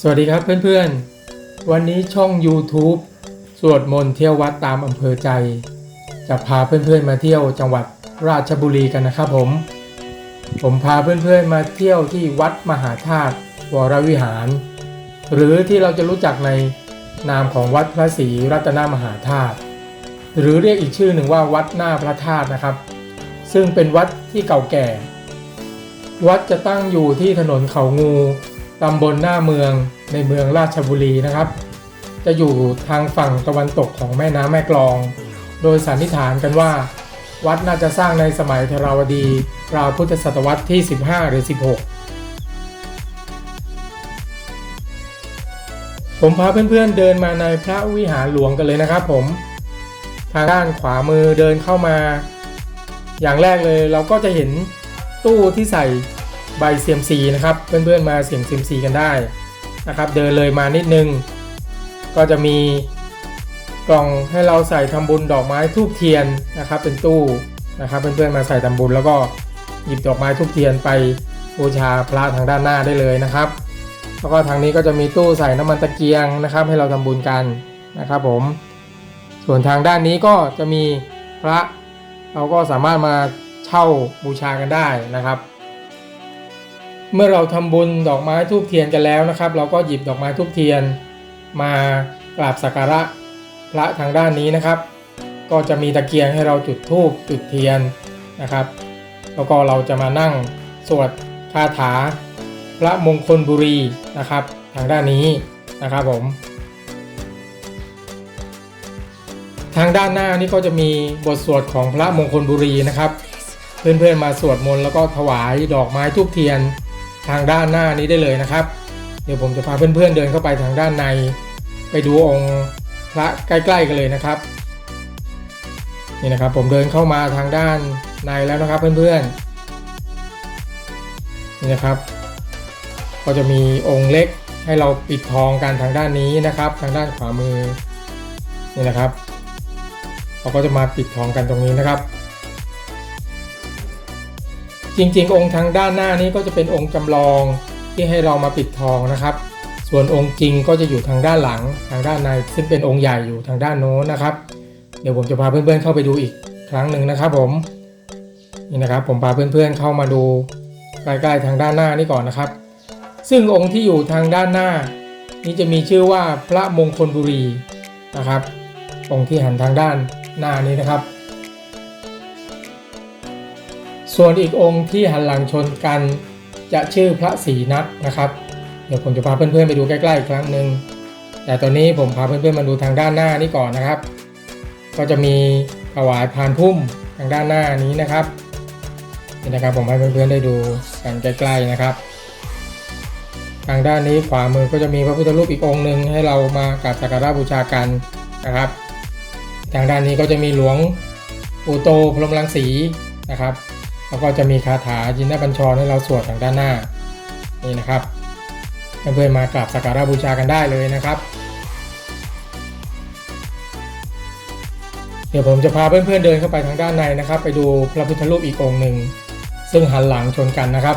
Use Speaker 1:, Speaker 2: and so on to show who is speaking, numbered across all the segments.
Speaker 1: สวัสดีครับเพื่อนๆ วันนี้ช่อง YouTube สวดมนต์เที่ยววัดตามอำเภอใจ จะพาเพื่อนๆมาเที่ยวจังหวัดราชบุรีกันนะครับผม ผมพาเพื่อนๆมาเที่ยวที่วัดมหาธาตุวรวิหาร หรือที่เราจะรู้จักในนามของวัดพระศรีรัตนมหาธาตุหรือเรียกอีกชื่อหนึ่งว่าวัดหน้าพระธาตุนะครับ ซึ่งเป็นวัดที่เก่าแก่ วัดจะตั้งอยู่ที่ถนนเขางู ตำบลหน้าเมืองในเมืองราชบุรีนะครับ จะอยู่ทางฝั่งตะวันตกของแม่น้ำแม่กลอง โดยสันนิษฐานกันว่า วัดน่าจะสร้างในสมัยธราวดีราวพุทธศตวรรษที่ 15 หรือ 16 ผมพาเพื่อนๆเดินมาในพระวิหารหลวงกันเลยนะครับผม ทางด้านขวามือเดินเข้ามา อย่างแรกเลยเราก็จะเห็นตู้ที่ใส่ ใบเซียมซีนะครับเพื่อนๆมาเสี่ยงเซียมซีกันได้นะครับ เดินเลยมานิดนึง ก็จะมีกล่องให้เราใส่ทำบุญดอกไม้ทูบเทียนนะครับ เป็นตู้นะครับ เพื่อนๆมาใส่ทำบุญแล้วก็หยิบดอกไม้ทูบเทียนไปบูชาพระทางด้านหน้าได้เลยนะครับ แล้วก็ทางนี้ก็จะมีตู้ใส่น้ำมันตะเกียงนะครับ ให้เราทำบุญกันนะครับ ผม ส่วนทางด้านนี้ก็จะมีพระเราก็สามารถมาเช่าบูชากันได้นะครับ เมื่อเราทำบุญดอกไม้ทูบเทียนกันแล้วนะครับ เราก็หยิบดอกไม้ทูบเทียน มากราบสักการะพระทางด้านนี้นะครับ ก็จะมีตะเกียงให้เราจุดธูปจุดเทียนนะครับ แล้วก็เราจะมานั่งสวดคาถาพระมงคลบุรีนะครับ ทางด้านนี้นะครับผม ทางด้านหน้านี่ก็จะมีบทสวดของพระมงคลบุรีนะครับ เพื่อนๆมาสวดมนต์แล้วก็ถวายดอกไม้ทูบเทียน ทางด้านหน้านี้ได้เลยนะครับ เดี๋ยวผมจะพาเพื่อนๆเดินเข้าไปทางด้านใน ไปดูองค์พระใกล้ๆกันเลยนะครับนี่นะครับผมเดินเข้ามาทางด้านในแล้วนะครับเพื่อนๆนี่นะครับ ก็จะมีองค์เล็กให้เราปิดทองกันทางด้านนี้นะครับ ทางด้านขวามือนี่นะครับเราก็จะมาปิดทองกันตรงนี้นะครับ จริงๆ องค์ทางด้านหน้านี้ก็จะเป็นองค์จำลองที่ให้เรามาปิดทองนะครับ ส่วนองค์จริงก็จะอยู่ทางด้านหลังทางด้านใน ซึ่งเป็นองค์ใหญ่อยู่ทางด้านโน้นนะครับ เดี๋ยวผมจะพาเพื่อนๆเข้าไปดูอีกครั้งหนึ่งนะครับผมนี่นะครับผมพาเพื่อนๆเข้ามาดูใกล้ๆทางด้านหน้านี่ก่อนนะครับ ซึ่งองค์ที่อยู่ทางด้านหน้า นี้จะมีชื่อว่าพระมงคลบุรีนะครับ องค์ที่หันทางด้านหน้านี้นะครับ ส่วนอีกองค์ที่หันหลังชนกันจะชื่อพระศรีนักนะครับ เดี๋ยวผมจะพาเพื่อนๆไปดูใกล้ๆอีกครั้งหนึ่งแต่ตอนนี้ผมพาเพื่อนๆมาดูทางด้านหน้านี้ก่อนนะครับ ก็จะมีถวายพานพุ่มทางด้านหน้านี้นะครับนี่นะครับผมให้เพื่อนๆได้ดูกันใกล้ๆนะครับ ทางด้านนี้ขวามือก็จะมีพระพุทธรูปอีกองค์หนึ่งให้เรามากราบสักการะบูชากันนะครับ ทางด้านนี้ก็จะมีหลวงปู่โตพรหมรังสีนะครับ แล้วก็จะมีคาถาจินนบัญชรให้เราสวดทางด้านหน้านี่นะครับเพื่อนๆมากราบสักการะบูชากันได้เลยนะครับ เดี๋ยวผมจะพาเพื่อนๆเดินเข้าไปทางด้านในนะครับ ไปดูพระพุทธรูปอีกองค์หนึ่งซึ่งหันหลังชนกันนะครับ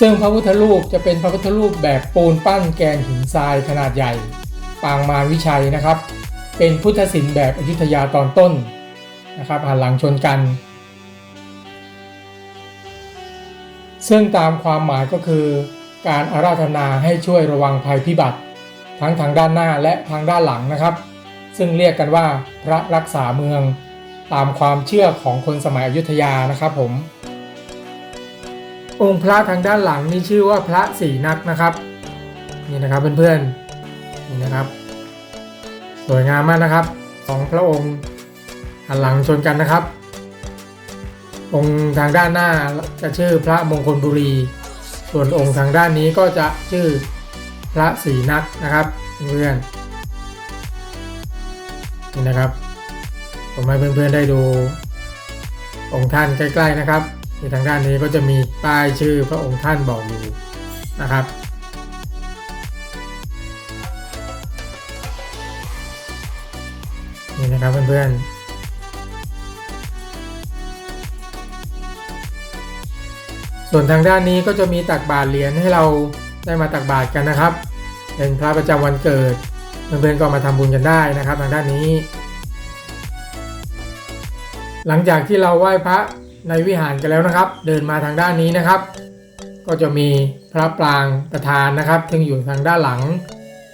Speaker 1: ซึ่งพระพุทธรูปจะเป็นพระพุทธรูปแบบปูนปั้นแกนหินทรายขนาดใหญ่ ปางมารวิชัยนะครับ เป็นพุทธศิลป์แบบอยุธยาตอนต้นนะครับหันหลังชนกัน ซึ่งตามความหมายก็คือ การอาราธนาให้ช่วยระวังภัยพิบัติ ทั้งทางด้านหน้าและทางด้านหลังนะครับ ซึ่งเรียกกันว่าพระรักษาเมือง ตามความเชื่อของคนสมัยอยุธยานะครับผม องค์พระทางด้านหลังนี่ชื่อว่าพระสีนักนะครับนี่นะครับเพื่อนๆนี่นะครับ สวยงามมากนะครับสองพระองค์หันหลังชนกันนะครับ องค์ทางด้านหน้าจะชื่อพระมงคลบุรี ส่วนองค์ทางด้านนี้ก็จะชื่อพระศรีนักนะครับเพื่อนนี่นะครับ ผมให้เพื่อนๆได้ดู องค์ท่านใกล้ๆนะครับที่ทางด้านนี้ก็จะมีป้ายชื่อพระองค์ท่านบอกอยู่นะครับนี่นะครับเพื่อนๆ ส่วนทางด้านนี้ก็จะมีตักบาทเหรียญให้เราได้มาตักบาตรกันนะครับ เป็นพระประจำวันเกิดเพื่อนๆก็มาทำบุญกันได้นะครับ ทางด้านนี้ หลังจากที่เราไหว้พระในวิหารกันแล้วนะครับ เดินมาทางด้านนี้นะครับ ก็จะมีพระปรางประธานนะครับซึ่งอยู่ทางด้านหลัง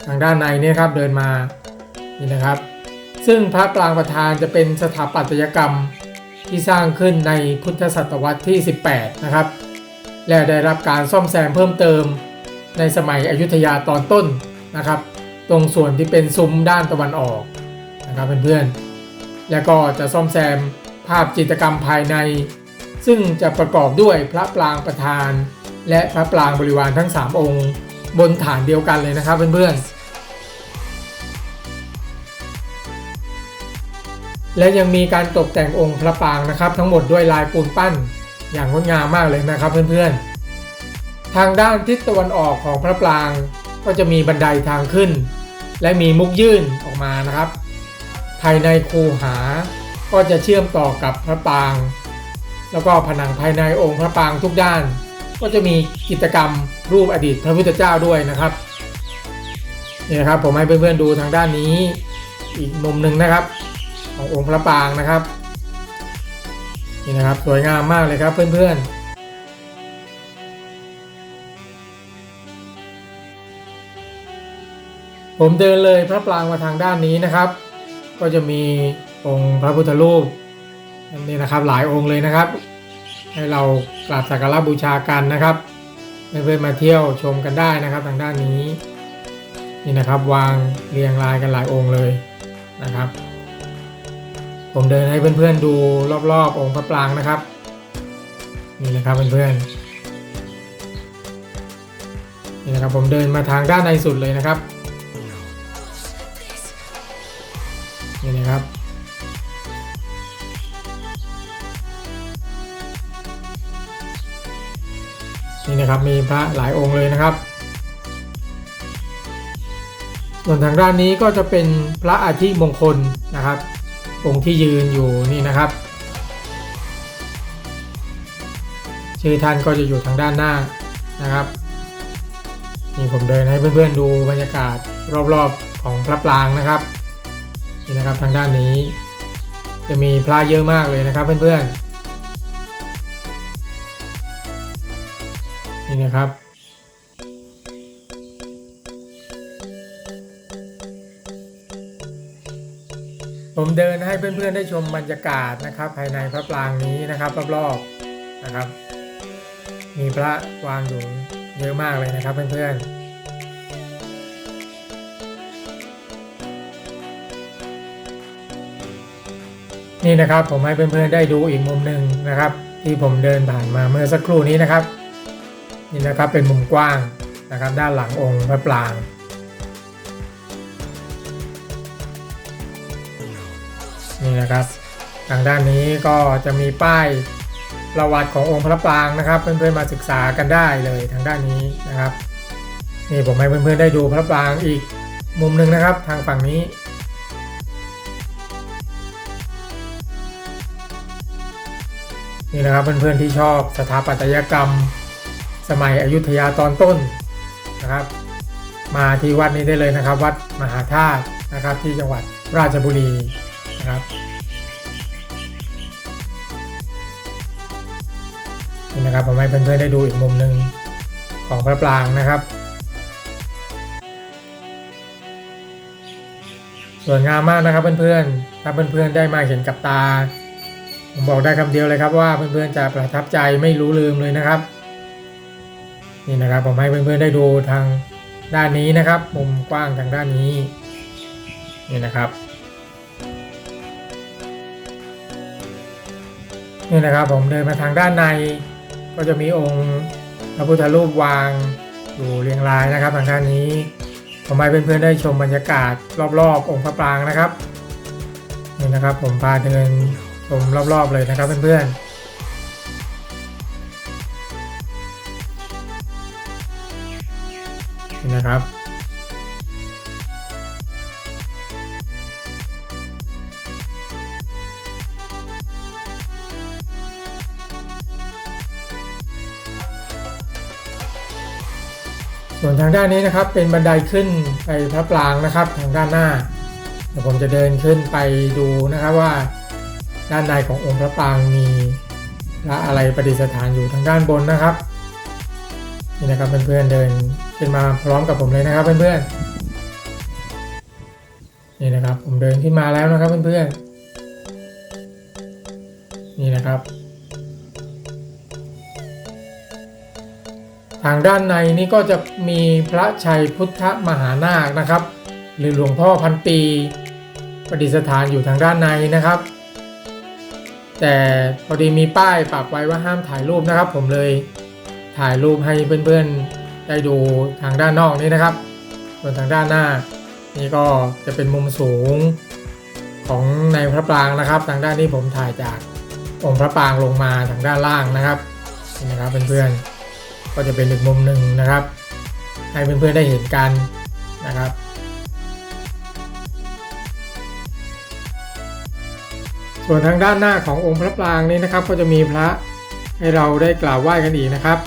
Speaker 1: ทางด้านในนี่ครับเดินมานี่นะครับ ซึ่งพระปรางประธานจะเป็นสถาปัตยกรรมที่สร้างขึ้นในพุทธศตวรรษที่ 18 นะครับ และได้รับการซ่อมแซมเพิ่มเติม ในสมัยอยุธยาตอนต้นนะครับ ตรงส่วนที่เป็นซุ้มด้านตะวันออกนะครับเพื่อนๆ แล้วก็จะซ่อมแซมภาพจิตรกรรมภายใน ซึ่งจะประกอบด้วยพระปรางประธาน และพระปรางบริวารทั้ง 3 องค์ บนฐานเดียวกันเลยนะครับเพื่อนๆและยังมีการตกแต่งองค์พระปรางนะครับ ทั้งหมดด้วยลายปูนปั้น อย่างงดงามมากเลยนะครับเพื่อนๆ ทางด้านทิศตะวันออกของพระปรางก็จะมีบันไดทางขึ้น และมีมุกยื่นออกมานะครับ ภายในคูหาก็จะเชื่อมต่อกับพระปราง แล้วก็ผนังภายในองค์พระปรางทุกด้าน ก็จะมีกิจกรรมรูปอดีตพระพุทธเจ้าด้วยนะครับนี่นะครับผมให้เพื่อนๆดูทางด้านนี้ อีกมุมหนึ่งนะครับ ขององค์พระปรางนะครับ นี่นะครับสวยงามมากเลยครับเพื่อนๆผมเดินเลยพระปรางมาทางด้านนี้นะครับ ก็จะมีองค์พระพุทธรูปนี่นะครับหลายองค์เลยนะครับ ให้เรากราบสักการะบูชากันนะครับเพื่อนๆมาเที่ยวชมกันได้นะครับทางด้านนี้นี่นะครับวางเรียงรายกันหลายองค์เลยนะครับ ผมเดินให้เพื่อนๆดูรอบๆองค์พระปรางนะครับ นี่นะครับเพื่อนๆนี่นะครับผมเดินมาทางด้านในสุดเลยนะครับนี่นะครับนี่นะครับมีพระหลายองค์เลยนะครับ ส่วนทางด้านนี้ก็จะเป็นพระอาทิมงคลนะครับ องค์ที่ยืนอยู่นี่นะครับ ชื่อท่านก็จะอยู่ทางด้านหน้านะครับนี่ผมเดินให้เพื่อนๆดูบรรยากาศรอบๆของพระปรางนะครับนี่นะครับทางด้านนี้ จะมีพระเยอะมากเลยนะครับเพื่อนๆนี่นะครับ ผมเดินให้เพื่อนๆได้ชมบรรยากาศนะครับ ภายในพระปรางนี้นะครับรอบๆนะครับ มีพระวางอยู่เยอะมากเลยนะครับ เพื่อนๆนี่นะครับผมให้เพื่อนๆได้ดูอีกมุมหนึ่งนะครับ ที่ผมเดินผ่านมาเมื่อสักครู่นี้นะครับ นี่นะครับเป็นมุมกว้างนะครับ ด้านหลังองค์พระปราง นี่นะครับ ทางด้านนี้ก็จะมีป้ายประวัติขององค์พระปรางนะครับ เพื่อนๆมาศึกษากันได้เลยทางด้านนี้นะครับนี่ผมให้เพื่อนๆได้ดูพระปรางอีกมุมหนึ่งนะครับ ทางฝั่งนี้นี่นะครับเพื่อนๆที่ชอบสถาปัตยกรรม สมัยอยุธยาตอนต้นนะครับ มาที่วัดนี้ได้เลยนะครับ วัดมหาธาตุนะครับที่จังหวัดราชบุรี นะครับนี่นะครับผมให้เพื่อนๆได้ดูอีกมุมหนึ่งของพระปรางนะครับ สวยงามมากนะครับเพื่อนๆถ้าเพื่อนๆได้มาเห็นกับตา ผมบอกได้คำเดียวเลยครับว่าเพื่อนๆจะประทับใจไม่รู้ลืมเลยนะครับ นี่นะครับผมให้เพื่อนๆได้ดูทางด้านนี้นะครับ มุมกว้างทางด้านนี้นี่นะครับ นี่นะครับผมเดินมาทางด้านใน ก็จะมีองค์พระพุทธรูปวางอยู่เรียงรายนะครับทางด้านนี้ผมให้เพื่อนๆได้ชมบรรยากาศรอบๆ องค์พระปรางนะครับนี่นะครับผมพาเดินชมรอบๆเลยนะครับเพื่อนๆนี่นะครับ ส่วนทางด้านนี้นะครับเป็นบันไดขึ้นไปพระปรางนะครับทางด้านหน้าเดี๋ยวผมจะเดินขึ้นไปดูนะครับว่า ด้านในขององค์พระปรางมีพระอะไรประดิษฐานอยู่ทางด้านบนนะครับนี่นะครับเพื่อนๆเดินขึ้นมาพร้อมกับผมเลยนะครับเพื่อนๆนี่นะครับผมเดินขึ้นมาแล้วนะครับเพื่อนๆนี่นะครับ ทางด้านในนี่ก็จะมีพระชัยพุทธมหานาคนะครับ หรือหลวงพ่อพันปี ประดิษฐานอยู่ทางด้านในนะครับ แต่พอดีมีป้ายปักไว้ว่าห้ามถ่ายรูปนะครับ ผมเลยถ่ายรูปให้เพื่อนๆได้ดูทางด้านนอกนี้นะครับ ส่วนทางด้านหน้า นี่ก็จะเป็นมุมสูงของในพระปรางนะครับ ทางด้านนี้ผมถ่ายจากองค์พระปรางลงมาทางด้านล่างนะครับนะครับเพื่อนๆ ก็จะเป็นอีกมุมหนึ่งนะครับ ให้เพื่อนๆได้เห็นกันนะครับส่วนทางด้านหน้าขององค์พระปรางนี้นะครับ ก็จะมีพระให้เราได้กราบไหว้กันอีกนะครับ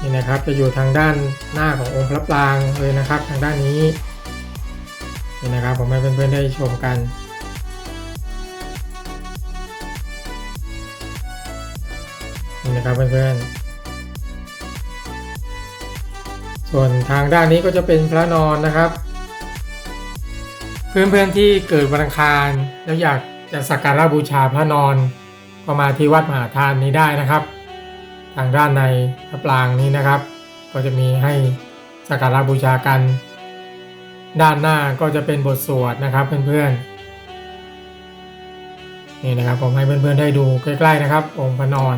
Speaker 1: นี่นะครับจะอยู่ทางด้านหน้าขององค์พระปรางเลยนะครับ ทางด้านนี้นี่นะครับผมให้เพื่อนๆได้ชมกัน นี่นะครับเพื่อนๆ ส่วนทางด้านนี้ก็จะเป็นพระนอนนะครับ เพื่อนๆที่เกิดวันอังคารแล้วอยากจะสักการะบูชาพระนอนก็มาที่วัดมหาทานนี้ได้นะครับ ทางด้านในพระปรางนี้นะครับ ก็จะมีให้สักการะบูชากัน ด้านหน้าก็จะเป็นบทสวดนะครับเพื่อนๆนี่นะครับผมให้เพื่อนๆได้ดูใกล้ๆนะครับ องค์พระนอน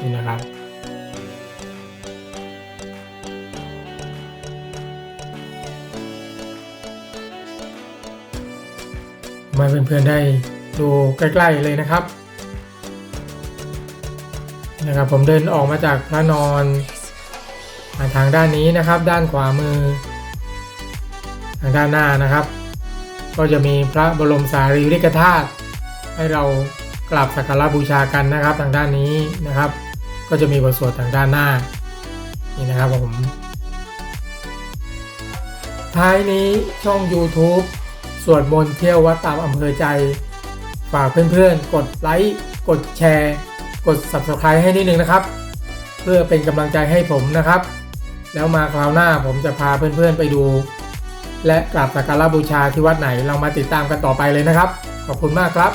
Speaker 1: นี่นะครับ มาเพื่อนๆได้ดูใกล้ๆเลยนะครับนะครับ ผมเดินออกมาจากพระนอนมาทางด้านนี้นะครับ ด้านขวามือ ทางด้านหน้านะครับ ก็จะมีพระบรมสารีริกธาตุให้เรากราบสักการะบูชากันนะครับ ทางด้านนี้นะครับ ก็จะมีบทสวดทางด้านหน้านี่นะครับผมท้ายนี้ช่อง YouTube สวดมนต์เที่ยววัดตามอำเภอใจ ฝากเพื่อนๆ กดไลค์ กดแชร์ กด Subscribe ให้นิดนึงนะครับ เพื่อเป็นกำลังใจให้ผมนะครับ แล้วมาคราวหน้าผมจะพาเพื่อนๆไปดู และกราบสักการะบูชาที่วัดไหนเรามาติดตามกันต่อไปเลยนะครับ ขอบคุณมากครับ